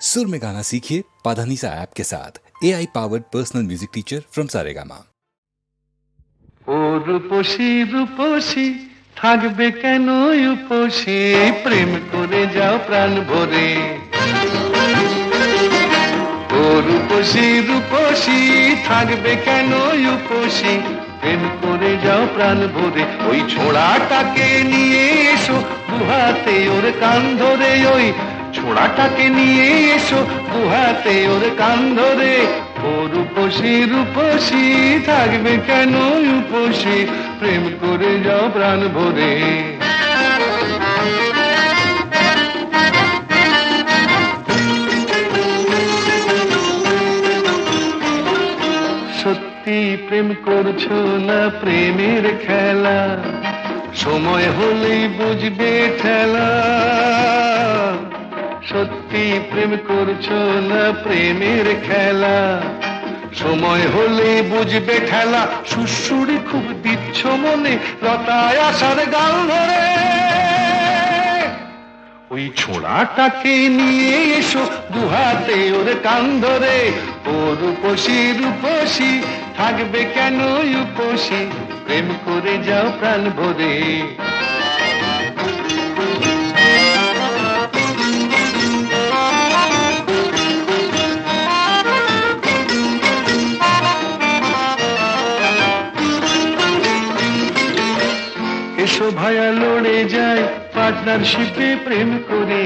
सुर में गाना सीखिए पाधानीसा ऐप के साथ A I powered personal music teacher from Saregama ও রূপসী রূপসী থাকবে কেন উপসী প্রেম করে যাও প্রাণ ভরে ও রূপসী রূপসী থাকবে কেন উপসী প্রেম করে যাও প্রাণ ভরে ওই ছোড়াটাকে নিয়ে এসো দুহাতে ওর কান ধরে ওই ছোড়াটাকে নিয়ে এসো দুহাতে ওর কান ধরে ও রূপসী রূপসী থাকবে কেন উপসী? প্রেম করে যাও প্রাণ ভরে। সত্যি প্রেম করছ না প্রেমের খেলা? সময় হলেই বুঝবে ঠেলা। সত্যি প্রেম করছ না প্রেমের খেলা? সময় হলে বুঝবে খেলা সুশুরি খুব দিচ্ছ মনে, লতায় আসার গাল ধরে। ওই ছোড়াটাকে নিয়ে এসো দুহাতে ওর কান ধরে। ও রূপসী রূপসী, থাকবে কেন উপসী? প্রেম করে যাও প্রাণ ভরে। এসো ভায়া লড়ে যায় পার্টনারশিপে প্রেম করে।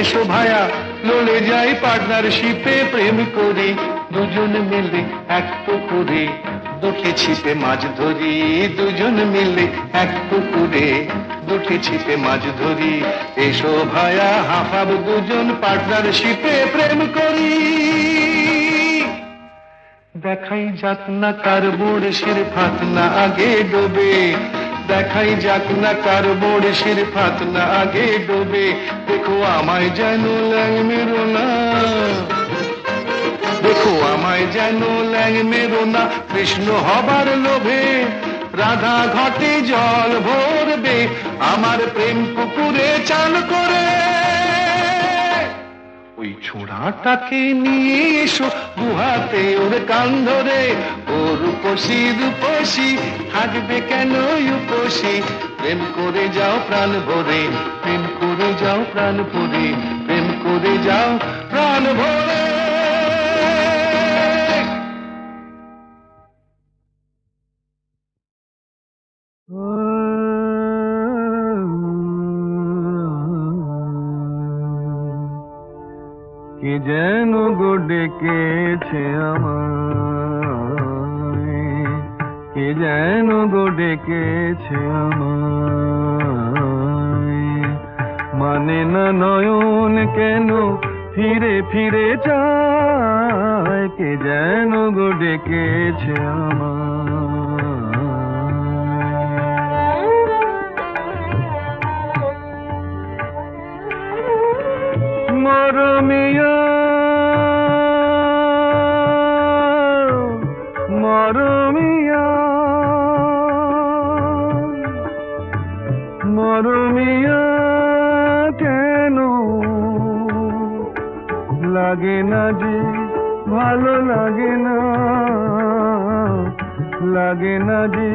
এসো ভায়া লড়ে যায় পার্টনারশিপে প্রেম করে। দুজন মিলে এক পুকুরে, দুটি ছিপে মাছ ধরি। দুজন মিলে এক পুকুরে, দুটি ছিপে মাছ ধরি। এসো ভায়া হাফাব দুজন পার্টনারশিপে প্রেম করি। দেখাই যাক না কার বড়শির ফাত না আগে ডোবে। দেখাই যাক না কার বড়শির ফাত না আগে ডোবে। দেখো আমায় যেন ল্যাং মেরো না। দেখো আমায় যেন ল্যাং মেরো না। কৃষ্ণ হবার লোভে রাধা ঘটে জল ভরবে। আমার প্রেম পুকুরে চান করে ওই ছোড়াটাকে নিয়ে এসো, গুহাতে ওর কান ধরে। ও রূপসী রূপসী থাকবে কেন উপসী? প্রেম করে যাও প্রাণ ভরে, প্রেম করে যাও প্রাণ ভরে, প্রেম করে যাও প্রাণ ভরে। যেন গো ডেকেছে কি যেন গো ডেকেছে মানে না নয়ন কেন ফিরে ফিরে যায় কে যেন গো ডেকেছে আমায়। মরমিয়া লাগে না যে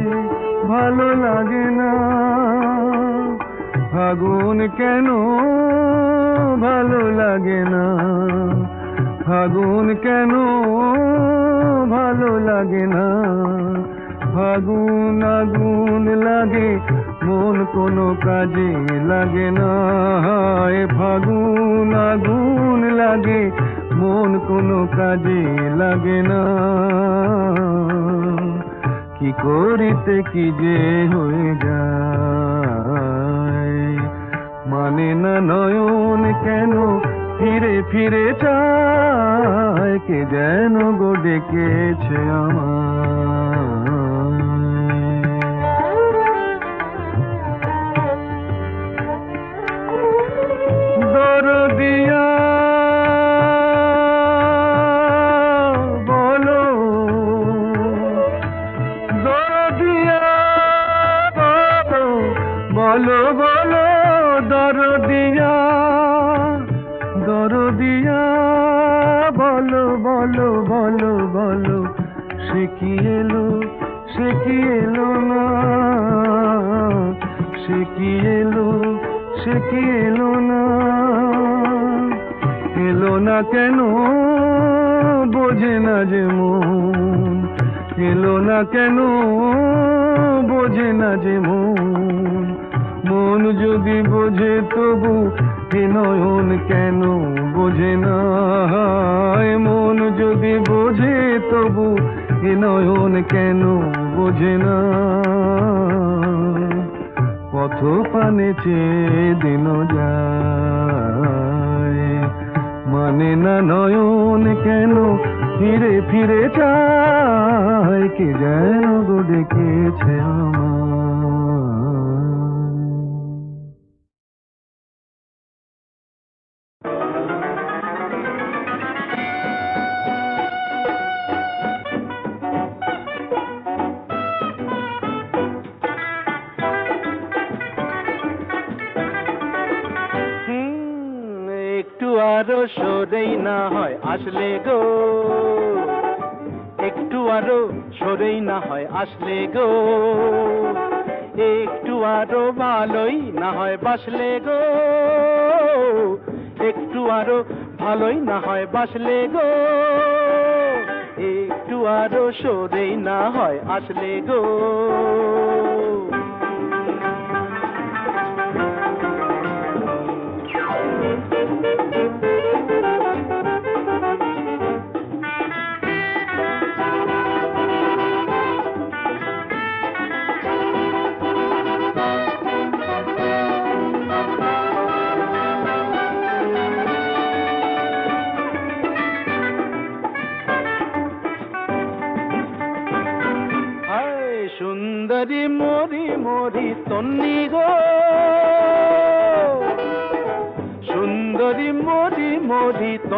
ভালো লাগে না। ফাগুন কেন ভালো লাগে না? ফাগুন কেন ভালো লাগে না? ফাগুন আগুন লাগে, মন কোনো কাজে লাগে না। এ ফাগুন আগুন লাগে, মন কোনো কাজে লাগে না। কি করিতে কি যে হয়ে যায়? মানে না নয়ন কেন ফিরে ফিরে চায়? কে যেন গো ডেকেছে আমার দরদিয়া কি এলো না এলো না কেন? বোঝে না যে মন। এলো না কেন? বোঝে না যে মন। মন যদি বোঝে তবু এ নয়ন কেন? বোঝে না। মন যদি বোঝে তবু এ নয়ন কেন? বোঝে না। পথ পানে চেয়ে দিন যায় মানে না নয়ন কেন ফিরে ফিরে চায়, কে যেন গো ডেকেছে আমার সরেই না হয়, আসলে গো। একটু আরও সরেই না হয়, আসলে গো। একটু আরও ভালোই না হয়, বাসলে গো। একটু আরও ভালোই না হয়, বাসলে গো। একটু আরও সরেই না হয়, আসলে গো।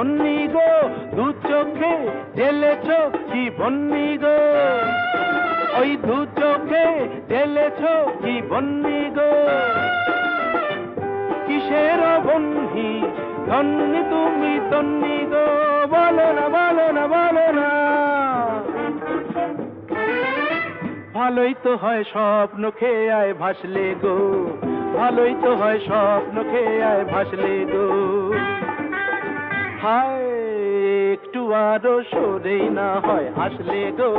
তন্নি গো, দু চোখে ঢেলেছ কি বন্নি গো। ওই দু চোখে ঢেলেছ কি বন্নি গো। কিসের বন্ধি ধন্যি তুমি তন্নি গো? বলো না বলো না বলো না। ভালোই তো হয় স্বপ্ন খেয়ে আয় ভাসলে গো। ভালোই তো হয় স্বপ্ন খেয়ে আয় ভাসলে গো। হায়, একটু আরও সরেই না হয় আসলে গো।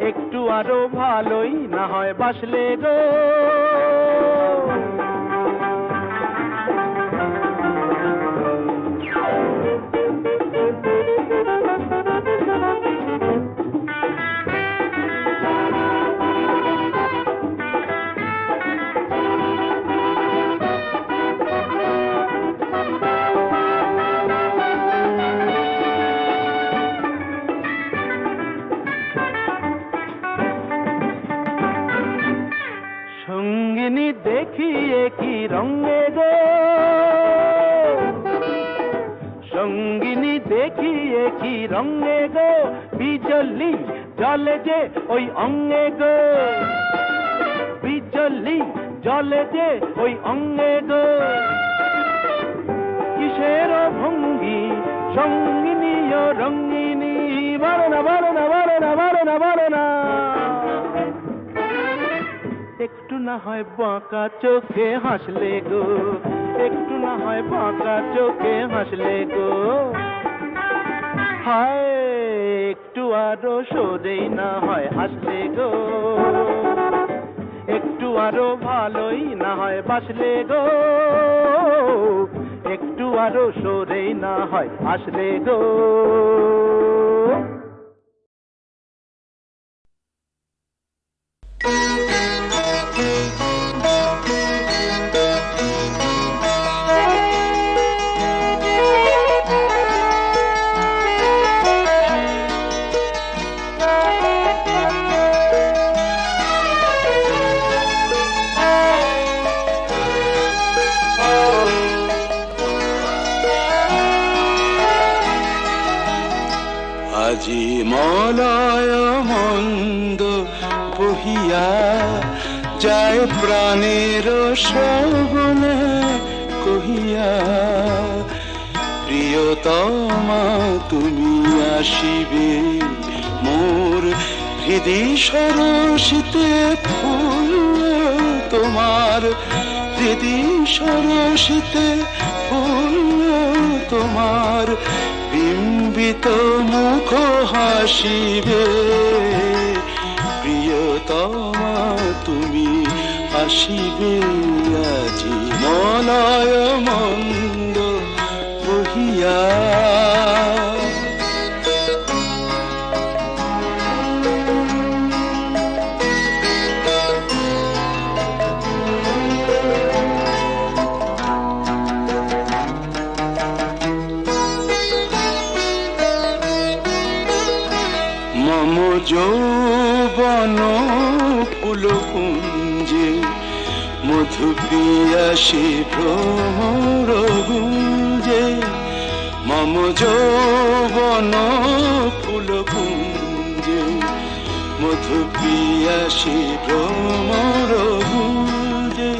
একটু আরও ভালোই না হয় বাসলে গো। সঙ্গিনী দেখিয়ে কি রঙে গো? সঙ্গিনী দেখিয়ে কি রঙে গো? বিজলি জলে যে ওই অঙ্গে গো। বিজলি জলে যে ওই অঙ্গে গো। কিসের ভঙ্গি? সঙ্গিনী ও রঙ্গিনী বলো না বলো না বলো না বলো না বলো না একটু না হয় বাঁকা চোখে হাসলে গো, একটু না হয় বাঁকা চোখে হাসলে গো। হায়, একটু আরও সরেই না হয় হাসলে গো। একটু আরও ভালোই না হয় বাসলে গো। একটু আরও সরেই না হয় আসলে গো। আজি মলয় মন্দ বহিয়া যায় প্রাণের শ্রবণে কহিয়া, প্রিয়তমা, তুমি আসিবে মোর হৃদি সরসিতে ফুল, তোমার হৃদি সরসিতে ফুল, তোমার বিম্বিত মুখ হাসিবে। প্রিয়তমা তুমি আসিবে আজি। মলয় মন্দ বহিয়া কুঞ্জে মধু পিয়াসী ভ্রমর গুঞ্জে মম যৌবন ফুল কুঞ্জে মধু পিয়াসী ভ্রমর গুঞ্জে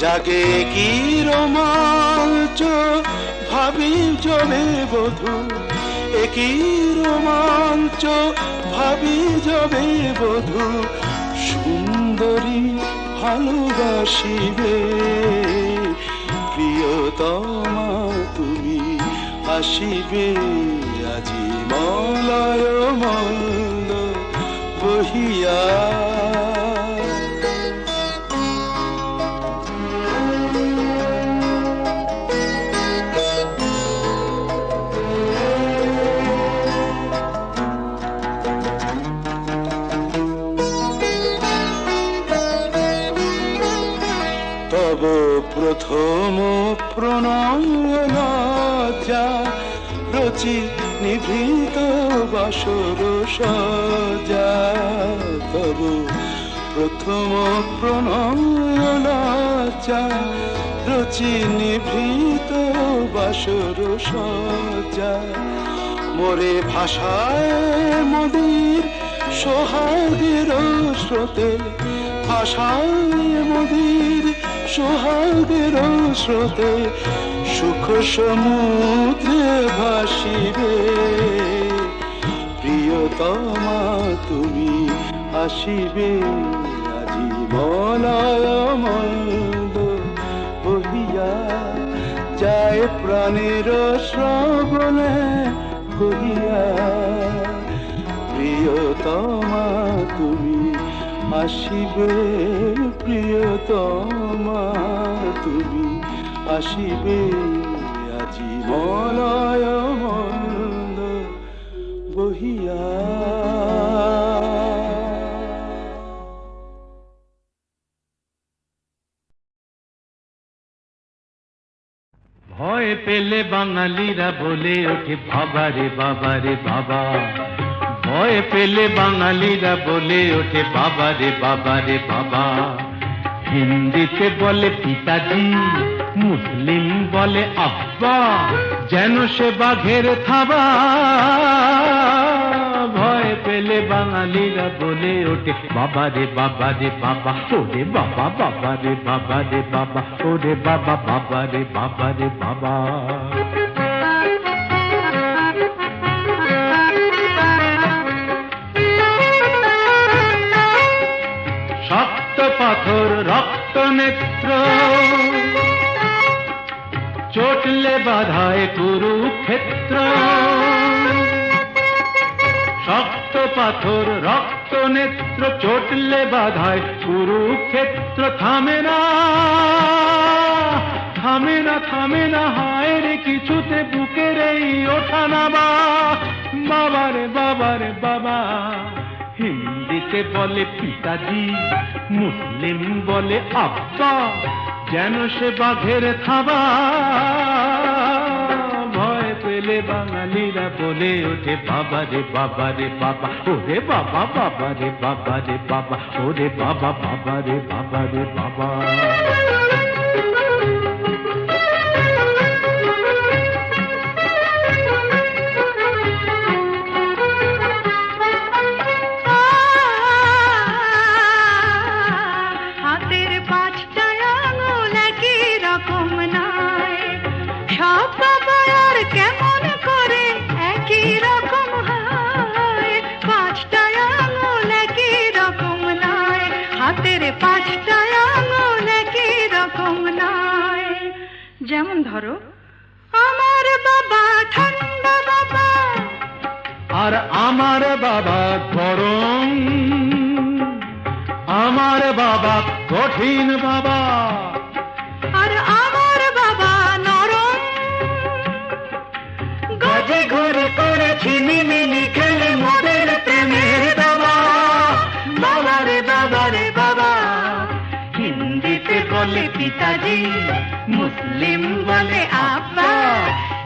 জাগে কি রোমাঞ্চ ভাবি জলে বধু একই রোমাঞ্চ ভাবি যাবে বধু ভালোবাসিবে। প্রিয়তমা তুমি আসিবে। প্রথম প্রণয় লজ্জা রচি নিভৃত বাসর সজা। তব প্রথম প্রণয় লজ্জা রচি নিভৃত বাসর সজা। মোরে ভাষায় মদির সোহাগের স্রোতে, ভাষায় মদির সোহাগের স্রোতে সুখ সমুদ্রে ভাসিবে। প্রিয়তমা, তুমি আসিবে আজি মলয় মন্দ বহিয়া যায় প্রাণের শ্রবণে কহিয়া, প্রিয়তমা, তুমি আসিবে প্রিয়তমা, তুমি আসিবে আজি মলয় মন্দ বহিয়া। ভয় পেলে বাঙালিরা বলে ওঠে বাবা রে বাবা রে বাবা। ভয় পেলে বাঙালিরা বলে ওঠে, বাবা রে বাবা রে, বাবা। হিন্দিতে বলে পিতাজি, মুসলিম বলে আব্বা। যেন সে বাঘের থাবা। ভয় পেলে বাঙালিরা বলে ওঠে, বাবা রে বাবা রে, বাবা। ওরে বাবা বাবা রে বাবা রে, বাবা। ওরে বাবা বাবা রে বাবা রে, বাবা। পাথর, রক্ত নেত্র। চটলে বাধায় কুরুক্ষেত্র। শক্ত পাথর, রক্ত নেত্র, চটলে বাধায় কুরুক্ষেত্র। থামে না থামে না থামে না, হায় রে, কিছুতে বুকের এই ওঠা নামা বাবা রে, বাবা। রে বলে পিতাজি? মুসলিম বলে আব্বা। যেন সে বাঘের থাবা। ভয় পেলে বাঙালিরা বলে ওঠে, বাবা রে বাবা রে, বাবা। ওরে বাবা বাবা রে বাবা রে, বাবা। ওরে বাবা বাবা রে বাবা রে, বাবা। হাতের পাঁচটা আঙুল একই রকম নয়। যেমন ধরো আমার বাবা ঠান্ডা বাবা। আর আমার বাবা গরম। আমার বাবা কঠিন বাবা। আর আমার বাবা নরম। গজে ঘুরে করেছি মিমিনি খেলে মোদের পিতাজি, মুসলিম বলে আব্বা,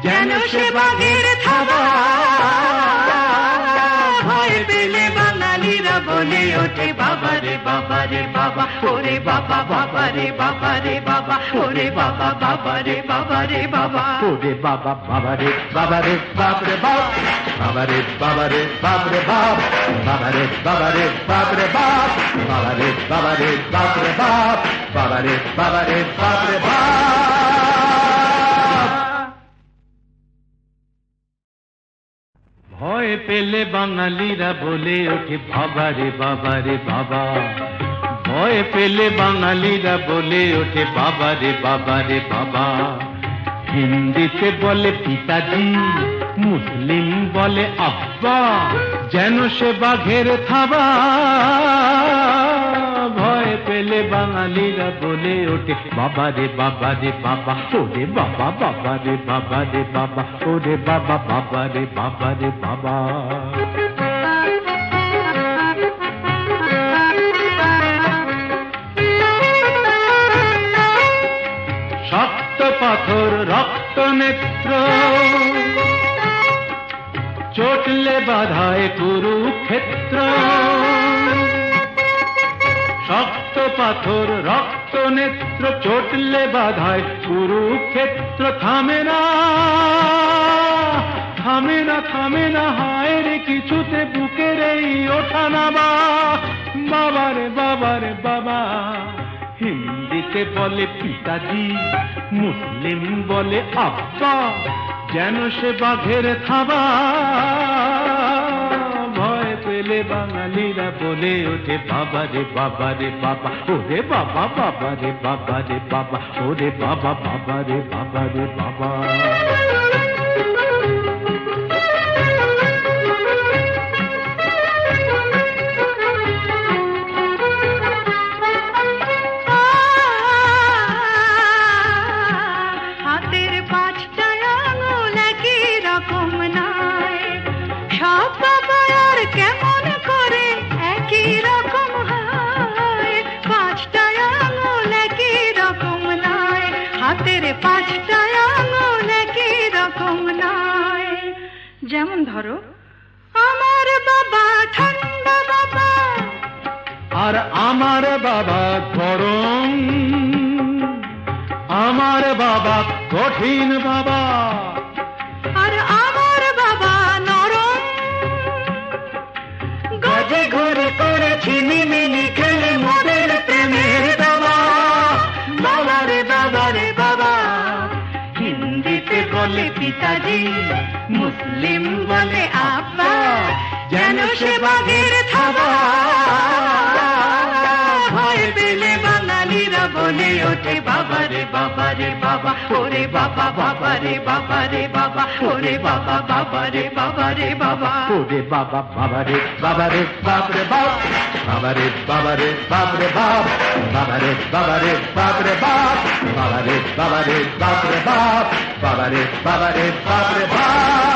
যেন সে বাঘের থাবা। ভয় পেলে বাঙালিরা বলে, ওঠে বাবা রে বাবা ওরে বাবা বাবা রে বাবা ওরে বাবা বাবা রে বাবা ওরে বাবা রে বাবা রে বাপ রে বাপ বাবা রে বাবা রে বাপ। রে বাপ বাবা রে বাবা রে বাপ। রে বাপ বাবা রে বাবা রে বাপ। রে বাপ বাবা রে বাবা রে বাপ। ভয় পেলে বাঙালিরা বলে ওঠে বাবা রে বাবা। ভয় পেলে বাঙালিরা বলে ওঠে বাবা রে বাবা রে বাবা। হিন্দিতে বলে পিতাজি মুসলিম বলে আব্বা, যেন সে বাঘের থাবা। ভয় পেলে বাঙালিরা বলে ওঠে, বাবা রে বাবা রে বাবা, ওরে বাবা বাবা রে বাবা রে বাবা, ওরে বাবা বাবা রে বাবা রে বাবা। শক্ত পাথর, রক্ত নেত্র। চটলে বাধায় কুরুক্ষেত্র। শক্ত পাথর, রক্ত নেত্র, চটলে বাধায় কুরুক্ষেত্র। থামে না থামে না থামে না, হায় রে, কিছুতে বুকের এই ওঠা নামা। বাবা রে, বাবা, হিন্দিতে বলে পিতাজি, মুসলিম বলে আব্বা, যেন সে বাঘের থাবা। বলে ওঠে, বাবা রে বাবা রে, বাবা, ওরে বাবা বাবা রে বাবা রে, বাবা, ওরে বাবা বাবা রে বাবা রে, বাবা। ধরো। আমার বাবা ঠান্ডা বাবা। আর আমার বাবা গরম। আমার বাবা কঠিন বাবা। আর আমার বাবা নরম। গজে ঘরে করেছি মিমিনি পিতাজি মুসলিম বলে আব্বা যেন সে বাঘের থাবা বলে ওঠে বাবা রে বাবা রে বাবা ওরে বাবা বাবা রে বাবা রে বাবা ওরে বাবা বাবা রে বাবা রে বাবা ওরে বাবা বাবা রে বাবা রে বাপ রে বাপ বাবা রে বাবা রে বাপ রে বাপ বাবা রে বাবা রে বাপ রে বাপ বাবা রে বাবা রে বাপ রে বাপ বাবা রে বাবা রে বাপ রে বাপ